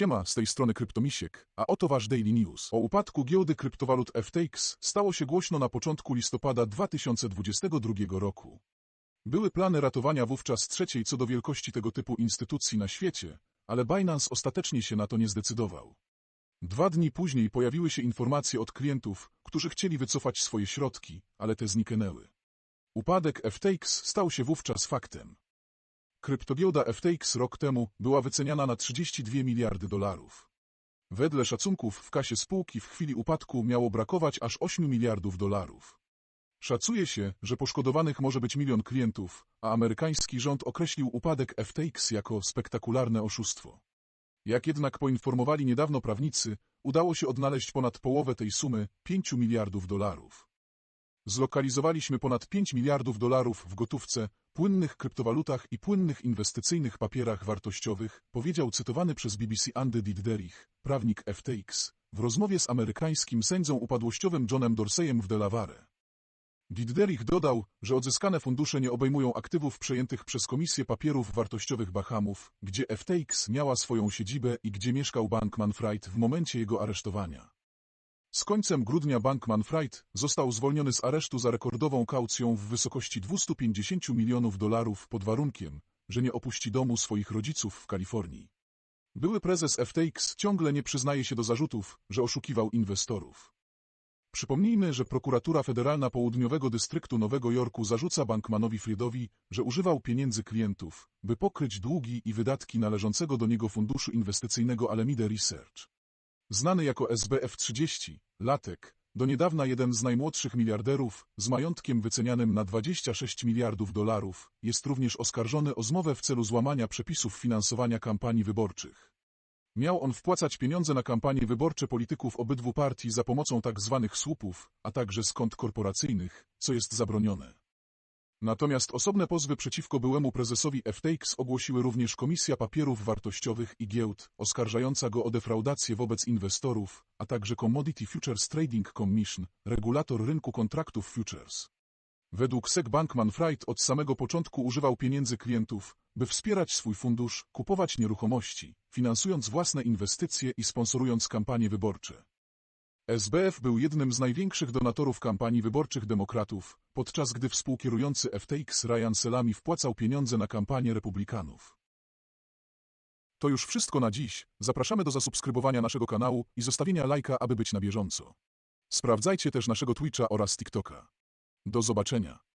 Siema, z tej strony Kryptomisiek, a oto wasz Daily News. O upadku giełdy kryptowalut FTX stało się głośno na początku listopada 2022 roku. Były plany ratowania wówczas trzeciej co do wielkości tego typu instytucji na świecie, ale Binance ostatecznie się na to nie zdecydował. Dwa dni później pojawiły się informacje od klientów, którzy chcieli wycofać swoje środki, ale te zniknęły. Upadek FTX stał się wówczas faktem. Kryptogiełda FTX rok temu była wyceniana na 32 miliardy dolarów. Wedle szacunków w kasie spółki w chwili upadku miało brakować aż 8 miliardów dolarów. Szacuje się, że poszkodowanych może być milion klientów, a amerykański rząd określił upadek FTX jako spektakularne oszustwo. Jak jednak poinformowali niedawno prawnicy, udało się odnaleźć ponad połowę tej sumy 5 miliardów dolarów. Zlokalizowaliśmy ponad 5 miliardów dolarów w gotówce, płynnych kryptowalutach i płynnych inwestycyjnych papierach wartościowych, powiedział cytowany przez BBC Andy Didderich, prawnik FTX, w rozmowie z amerykańskim sędzią upadłościowym Johnem Dorseyem w Delaware. Didderich dodał, że odzyskane fundusze nie obejmują aktywów przejętych przez Komisję Papierów Wartościowych Bahamów, gdzie FTX miała swoją siedzibę i gdzie mieszkał Bankman Fried w momencie jego aresztowania. Z końcem grudnia Bankman Fried został zwolniony z aresztu za rekordową kaucją w wysokości 250 milionów dolarów pod warunkiem, że nie opuści domu swoich rodziców w Kalifornii. Były prezes FTX ciągle nie przyznaje się do zarzutów, że oszukiwał inwestorów. Przypomnijmy, że prokuratura federalna południowego dystryktu Nowego Jorku zarzuca Bankmanowi Friedowi, że używał pieniędzy klientów, by pokryć długi i wydatki należącego do niego funduszu inwestycyjnego Alameda Research. Znany jako SBF30, Latek, do niedawna jeden z najmłodszych miliarderów, z majątkiem wycenianym na 26 miliardów dolarów, jest również oskarżony o zmowę w celu złamania przepisów finansowania kampanii wyborczych. Miał on wpłacać pieniądze na kampanie wyborcze polityków obydwu partii za pomocą tak zwanych słupów, a także kont korporacyjnych, co jest zabronione. Natomiast osobne pozwy przeciwko byłemu prezesowi FTX ogłosiły również Komisja Papierów Wartościowych i Giełd, oskarżająca go o defraudację wobec inwestorów, a także Commodity Futures Trading Commission, regulator rynku kontraktów futures. Według SEC Bankman Fried od samego początku używał pieniędzy klientów, by wspierać swój fundusz, kupować nieruchomości, finansując własne inwestycje i sponsorując kampanie wyborcze. SBF był jednym z największych donatorów kampanii wyborczych demokratów, podczas gdy współkierujący FTX Ryan Selami wpłacał pieniądze na kampanię republikanów. To już wszystko na dziś. Zapraszamy do zasubskrybowania naszego kanału i zostawienia lajka, aby być na bieżąco. Sprawdzajcie też naszego Twitcha oraz TikToka. Do zobaczenia.